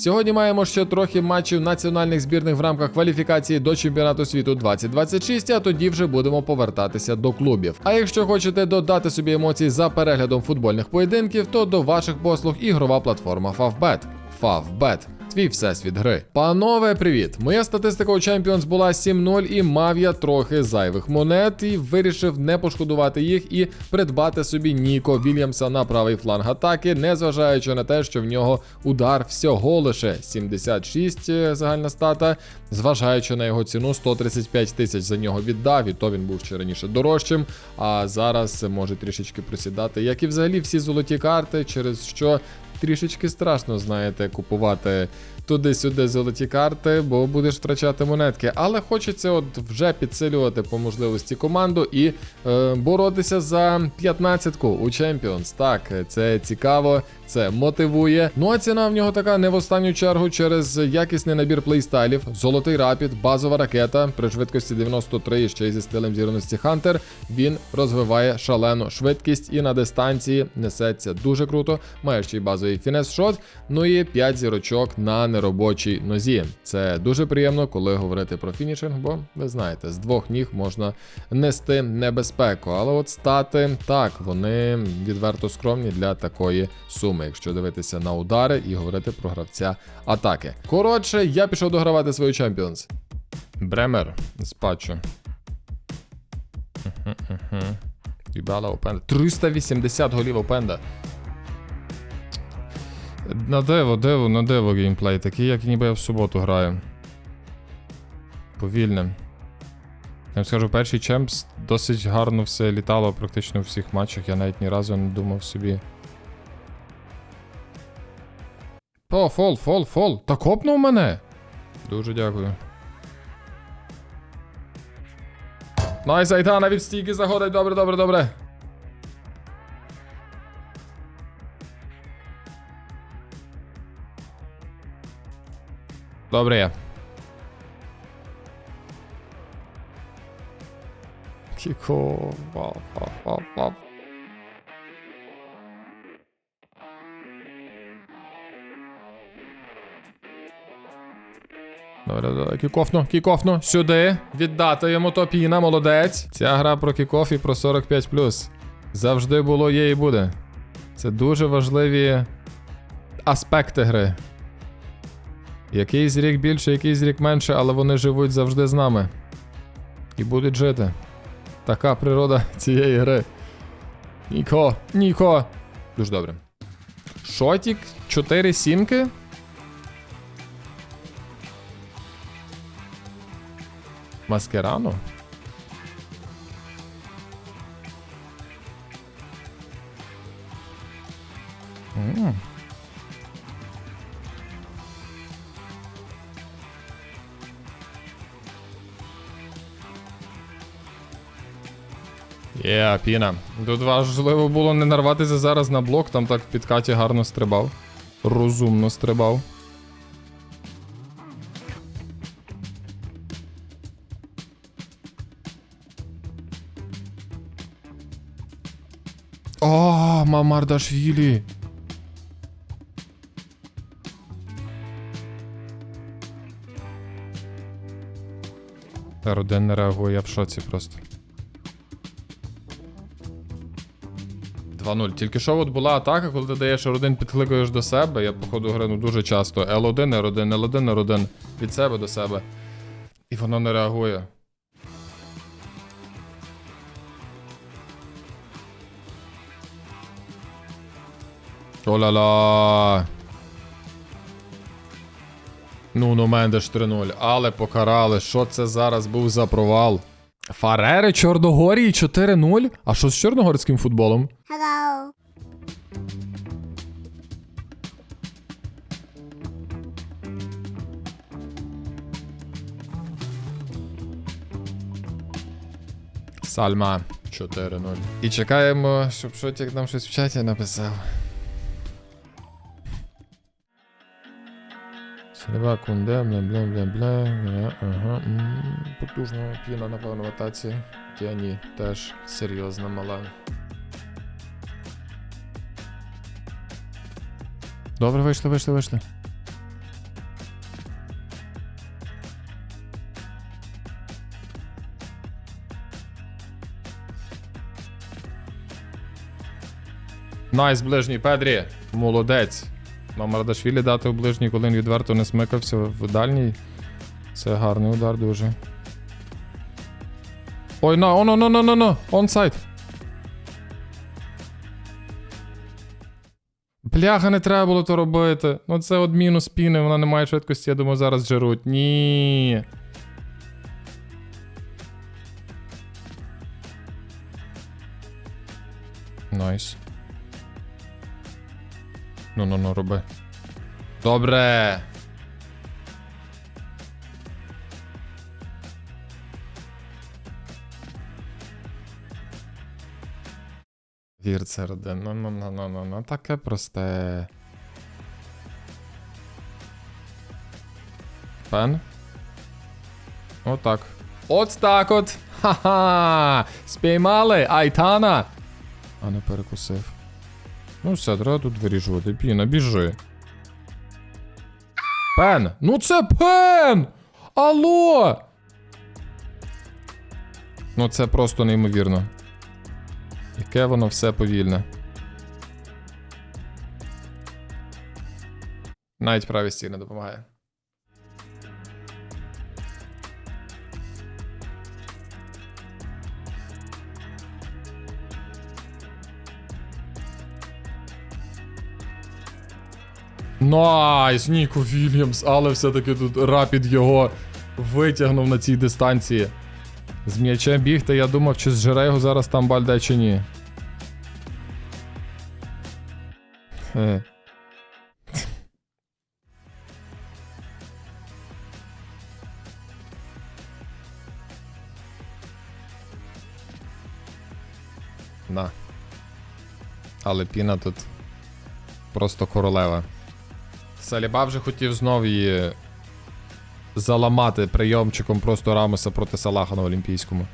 Сьогодні маємо ще трохи матчів національних збірних в рамках кваліфікації до чемпіонату світу 2026, а тоді вже будемо повертатися до клубів. А якщо хочете додати собі емоцій за переглядом футбольних поєдинків, то до ваших послуг ігрова платформа Favbet. Favbet. Твій всесвіт гри. Панове, привіт! Моя статистика у Champions була 7-0 і мав я трохи зайвих монет і вирішив не пошкодувати їх і придбати собі Ніко Вільямса на правий фланг атаки, незважаючи на те, що в нього удар всього лише 76 е, загальна стата, зважаючи на його ціну 135 тисяч за нього віддав, і то він був ще раніше дорожчим. А зараз може трішечки просідати, як і взагалі всі золоті карти, через що трішечки страшно, знаєте, купувати туди-сюди золоті карти, бо будеш втрачати монетки. Але хочеться от вже підсилювати по можливості команду і е, боротися за 15-ку у Champions. Так, це цікаво, це мотивує. Ну а ціна в нього така не в останню чергу через якісний набір плейстайлів, золотий рапід, базова ракета при швидкості 93 ще й зі стилем зірності Хантер. Він розвиває шалену швидкість і на дистанції несеться дуже круто. Має ще й базовий фінес-шот, ну і 5 зірочок на неробочій нозі. Це дуже приємно, коли говорити про фінішинг, бо ви знаєте, з двох ніг можна нести небезпеку. Але от стати так, вони відверто скромні для такої суми, якщо дивитися на удари і говорити про гравця атаки. Коротше, я пішов догравати свою Champions. Бремер з патчу. Дібала Опенда. 380 голів Опенда. На диво, диво, на диво геймплей, такий, як ніби я в суботу граю. Повільним. Я вам скажу, перший чемпс досить гарно все літало практично у всіх матчах. Я навіть ні разу не думав собі. О, фол, фол, фол. Та копнув мене. Дуже дякую. Найс, Айтана від стійки заходить. Добре, добре, добре. Добре є. Кіко. Вау, вау, вау, вау. Добре, добре, кікофну, кікофну, сюди. Віддати йому топіна, молодець. Ця гра про кікоф і про 45. Завжди було, є і буде. Це дуже важливі аспекти гри. Якийсь рік більше, якийсь рік менше, але вони живуть завжди з нами. І будуть жити. Така природа цієї гри. Ніко, Ніко. Дуже добре. Шотік, 4 сімки. Маскерано? М. Є, піна. Тут важливо було не нарватися зараз на блок, там так в підкаті гарно стрибав. Розумно стрибав. О, Мамардашвілі. Роден не реагує, я в шоці просто. 2-0. Тільки що от була атака, коли ти даєш R1, підкликуєш до себе. Я, походу, граю дуже часто. L1, R1, L1, R1 від себе до себе. І воно не реагує. О-ла-ла. Ну, ну Мендеш 3-0. Але покарали. Що це зараз був за провал? Фарери Чорногорії 4-0? А що з чорногорським футболом? Hello. Сальма 4-0. І чекаємо, щоб Шотік нам щось в чаті написав. Два кунде, бля, бля, бля, бля. Ага. Потужна піна, напевно, в атаці. Тіані теж серйозно мала. Добре, вийшли, вийшли, вийшли. Найс ближній Педрі. Молодець. Мамардашвілі дати у ближній, коли він відверто не смикався в дальній. Це гарний удар дуже. Ой, на, оно, но, но, но, но, онсайд. Бляха, не треба було то робити. Ну це от мінус піни, вона не має швидкості, я думаю, зараз жируть. Ні. Найс. Ну, ну, ну, роби. Добре. Вірцерде, ну, ну, ну, ну, ну, ну, таке просте. Пен. Отак. От так от. Ха-ха! Спіймали Айтана. А не перекусив. Ну все, треба тут вирішувати. Піна, біжи. Пен! Ну це пен! Алло! Ну це просто неймовірно. Яке воно все повільне. Навіть праві стіни допомагає. Найс, Ніко Вільямс, але все-таки тут рапід його витягнув на цій дистанції. З м'ячем бігти, я думав, чи зжере його зараз там бальде чи ні. Хе. На. Але піна тут просто королева. Саліба вже хотів знов її заламати прийомчиком просто Рамоса проти Салаха на Олімпійському.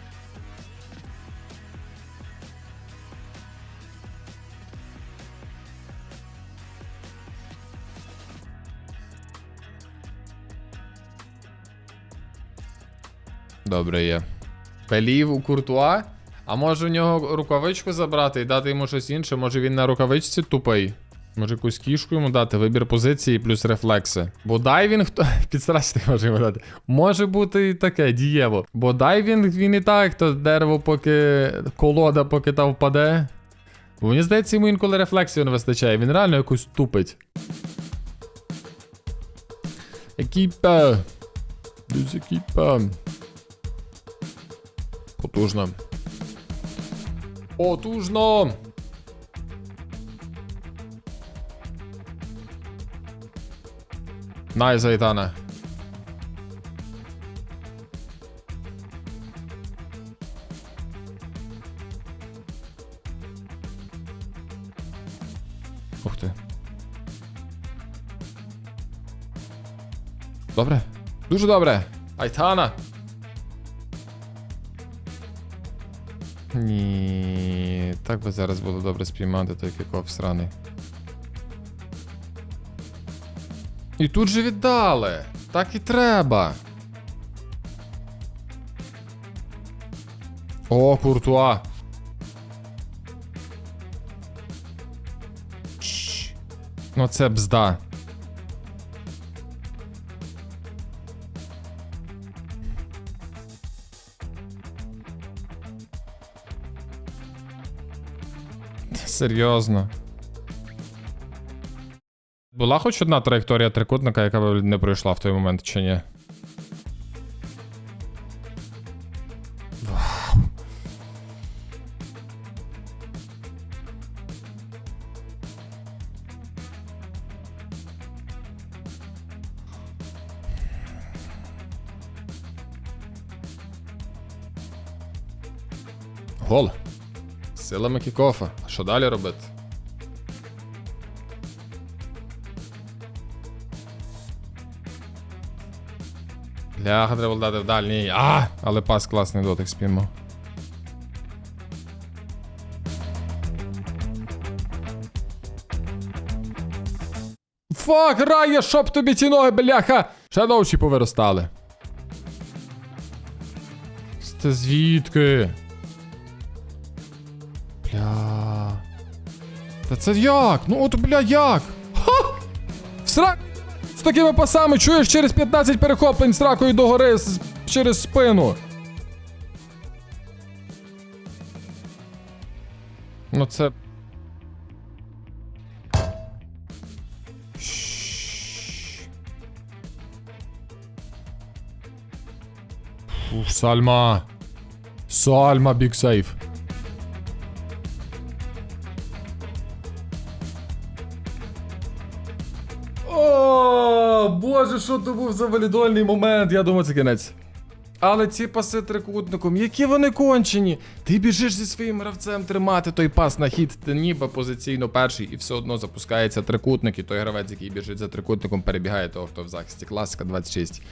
Добре є. Пелів у Куртуа. А може у нього рукавичку забрати і дати йому щось інше? Може він на рукавичці тупий? Може якусь кішку йому дати, вибір позиції плюс рефлекси. Бо дайвінг хто. Підсрачити може йому дати. Може бути і таке дієво. Бо дайвінг він і так, то дерево поки. колода, поки та впаде. Бо мені здається, йому інколи рефлексію не вистачає. Він реально якусь тупить. Екіпа. Десь екіпа. Потужно. Потужно! Най, Зайтана. Ух ти. Добре. Дуже добре. Айтана. Ні, так би зараз було добре спіймати той кікоф сраний. І тут же віддали. Так і треба. О, куртуа. Ну це бзда. Серйозно. Була хоч одна траєкторія трикутника, яка б не пройшла в той момент, чи ні? Гол. Силами кікофа. Що далі робити? Бляха, треба дати в дальній. А! Але пас класний дотик спіймав. Фак, рає, щоб тобі ці ноги, бляха! Ще довші повиростали. Це звідки? Бля. Та це як? Ну от бля, як? Ха! Сра... З такими пасами чуєш через 15 перехоплень сракою догори з... через спину. Ну це. Сальма. Сальма, бік сейф. Боже, що то був за валідольний момент. Я думаю, це кінець. Але ці паси трикутником, які вони кончені. Ти біжиш зі своїм гравцем тримати той пас на хід, ти ніби позиційно перший, і все одно запускається трикутник, і той гравець, який біжить за трикутником, перебігає того, хто в захисті. Класика 26.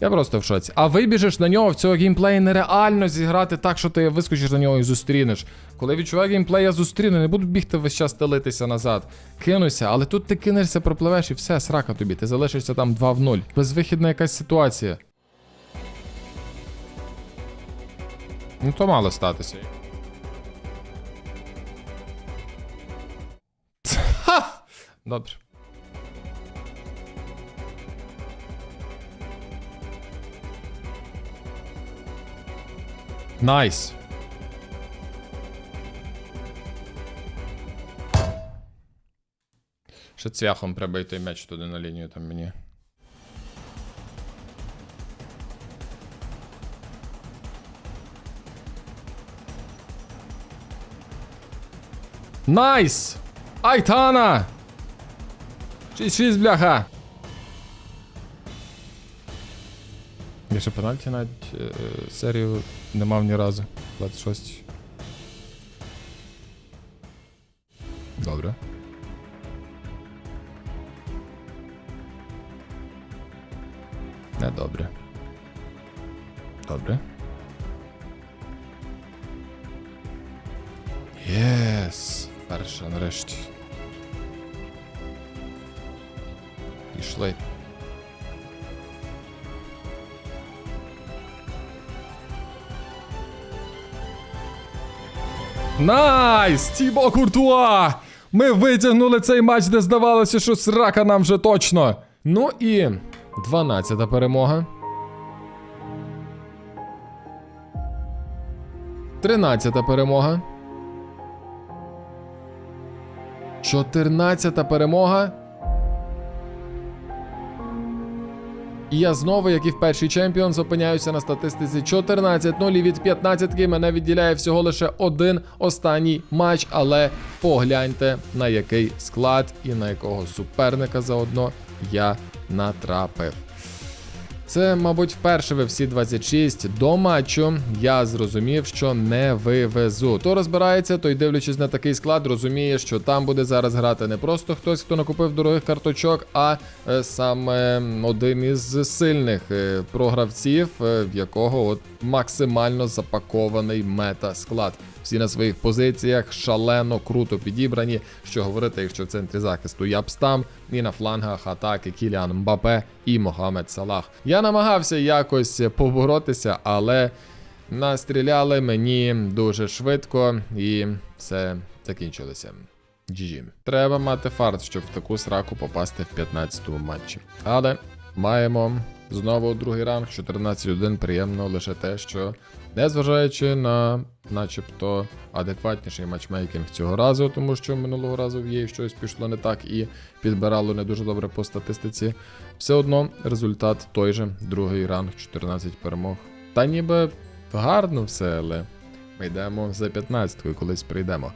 Я просто в шоці. А вибіжиш на нього в цього геймплеї нереально зіграти так, що ти вискочиш на нього і зустрінеш. Коли відчуваю геймплей, я зустріну, не буду бігти весь час стелитися назад. Кинуся, але тут ти кинешся, пропливеш і все, срака тобі. Ти залишишся там 2 в 0. Безвихідна якась ситуація. Ну то мало статися. Добре. Найс. Ще цвяхом прибий той м'яч туди на лінію там мені. Найс! Айтана! 6-6, бляха! Ще пенальті навіть е, серію не мав ні разу. 26. Добре. Не добре. Добре. Єс! Перша нарешті. Пішли. Найс! Тібо Куртуа! Ми витягнули цей матч, де здавалося, що срака нам вже точно. Ну і 12-та перемога. 13-та перемога. 14-та перемога. І я знову, як і в перший чемпіон, опиняюся на статистиці 14-0 і від 15 мене відділяє всього лише один останній матч, але погляньте на який склад і на якого суперника заодно я натрапив. Це, мабуть, вперше ви всі 26 до матчу я зрозумів, що не вивезу. То розбирається, той дивлячись на такий склад, розуміє, що там буде зараз грати не просто хтось, хто накупив дорогих карточок, а е, саме один із сильних е, програвців, е, в якого от максимально запакований мета-склад. Всі на своїх позиціях шалено круто підібрані. Що говорити, якщо в центрі захисту Ябстам і на флангах атаки Кіліан Мбапе і Могамед Салах. Я намагався якось поборотися, але настріляли мені дуже швидко і все закінчилося. GG. Треба мати фарт, щоб в таку сраку попасти в 15-му матчі. Але маємо знову другий ранг 14-1. Приємно лише те, що незважаючи на начебто адекватніший матчмейкінг цього разу, тому що минулого разу в її щось пішло не так і підбирало не дуже добре по статистиці. Все одно результат той же, другий ранг, 14 перемог. Та ніби гарно все, але ми йдемо за 15-кою, колись прийдемо.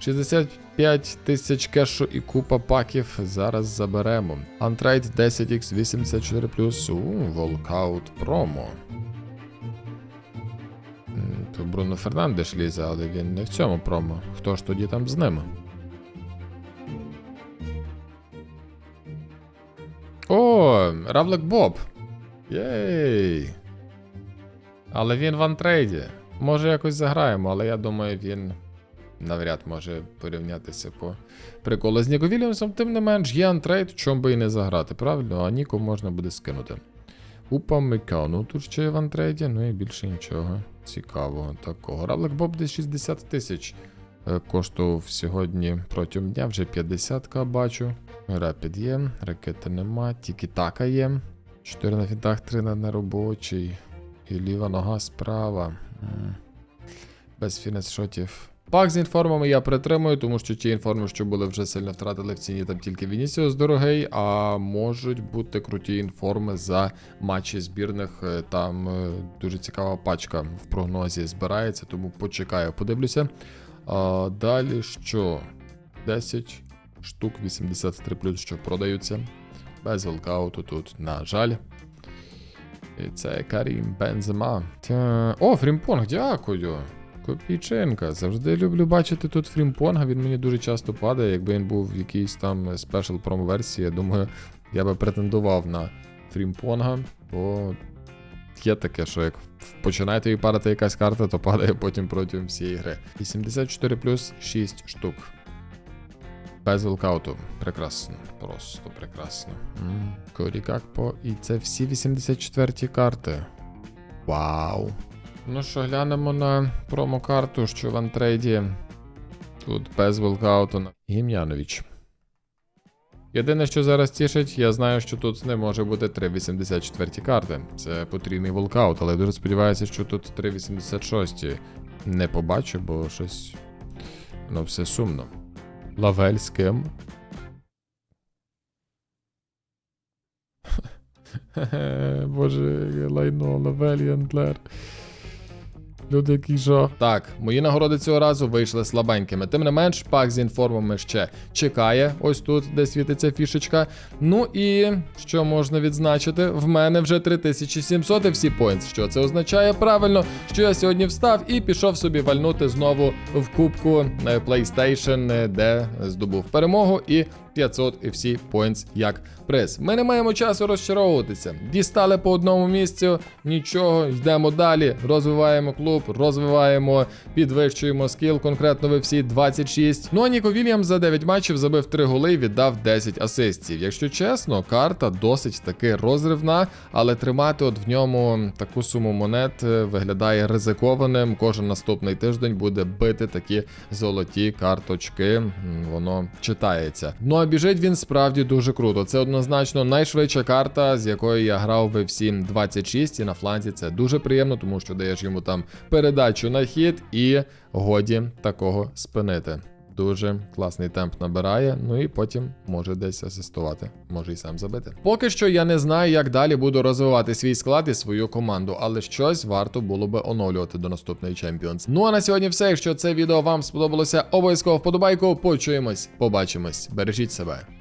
65 тисяч кешу і купа паків зараз заберемо. Антрейд 10x84 у Волкаут промо. То Бруно Фернандеш лізе, але він не в цьому промо. Хто ж тоді там з ними? О, Равлик Боб. Єй. Але він в антрейді. Може якось заграємо, але я думаю, він навряд може порівнятися по приколу з Ніко Вільямсом. Тим не менш, є антрейд, чому би і не заграти, правильно? А Ніко можна буде скинути. Упа Микану тут ще є в антрейді, ну і більше нічого цікавого такого. Равлик Боб десь 60 тисяч е, коштував сьогодні протягом дня, вже 50к бачу. Рапід є, ракети нема, тільки така є. 4 на фінтах, 3 на неробочий. І ліва нога справа. Без фінес-шотів. Пак з інформами я притримую, тому що ті інформи, що були вже сильно втратили в ціні, там тільки Вінісіус дорогий, а можуть бути круті інформи за матчі збірних. Е, Там е, дуже цікава пачка в прогнозі збирається, тому почекаю, подивлюся. А, далі що? 10 штук 83 плюс, що продаються. Без волкауту тут, на жаль. І це Карім Бензема. Та... О, Фрімпонг, дякую. Копійченка. Завжди люблю бачити тут Фрімпонга. Він мені дуже часто падає. Якби він був в якійсь там спешл промо-версії, я думаю, я би претендував на Фрімпонга, бо є таке, що як починаєте їй падати якась карта, то падає потім протягом всієї гри. 84 плюс 6 штук. Без волкауту. Прекрасно. Просто прекрасно. М, Корі Гакпо. І це всі 84 карти. Вау. Ну що, глянемо на промокарту, що в антрейді. Тут без волкауту. Гім'янович. Єдине, що зараз тішить, я знаю, що тут не може бути 3,84 карти. Це потрібний волкаут, але дуже сподіваюся, що тут 3,86 не побачу, бо щось. Ну, все сумно. Лавель з ким? Боже, лайно, лавель, Яндлер. Люди, який жах. Так, мої нагороди цього разу вийшли слабенькими. Тим не менш, пак з інформами ще чекає. Ось тут, де світиться фішечка. Ну і що можна відзначити? В мене вже 3700 всі поінтс. Що це означає? Правильно, що я сьогодні встав і пішов собі вальнути знову в кубку е, PlayStation, е, де здобув перемогу і 500 FC points як приз. Ми не маємо часу розчаровуватися. Дістали по одному місцю, нічого, йдемо далі, розвиваємо клуб, розвиваємо, підвищуємо скіл, конкретно в FC 26. Ну а Ніко Вільямс за 9 матчів забив 3 голи і віддав 10 асистів. Якщо чесно, карта досить таки розривна, але тримати от в ньому таку суму монет е, виглядає ризикованим. Кожен наступний тиждень буде бити такі золоті карточки. Воно читається. Ну а біжить він справді дуже круто. Це однозначно найшвидша карта, з якою я грав в FC 26, і на фланзі це дуже приємно, тому що даєш йому там передачу на хід і годі такого спинити. Дуже класний темп набирає, ну і потім може десь асистувати, може й сам забити. Поки що я не знаю, як далі буду розвивати свій склад і свою команду, але щось варто було би оновлювати до наступної Champions. Ну а на сьогодні все. Якщо це відео вам сподобалося, обов'язково вподобайку. Почуємось, побачимось. Бережіть себе.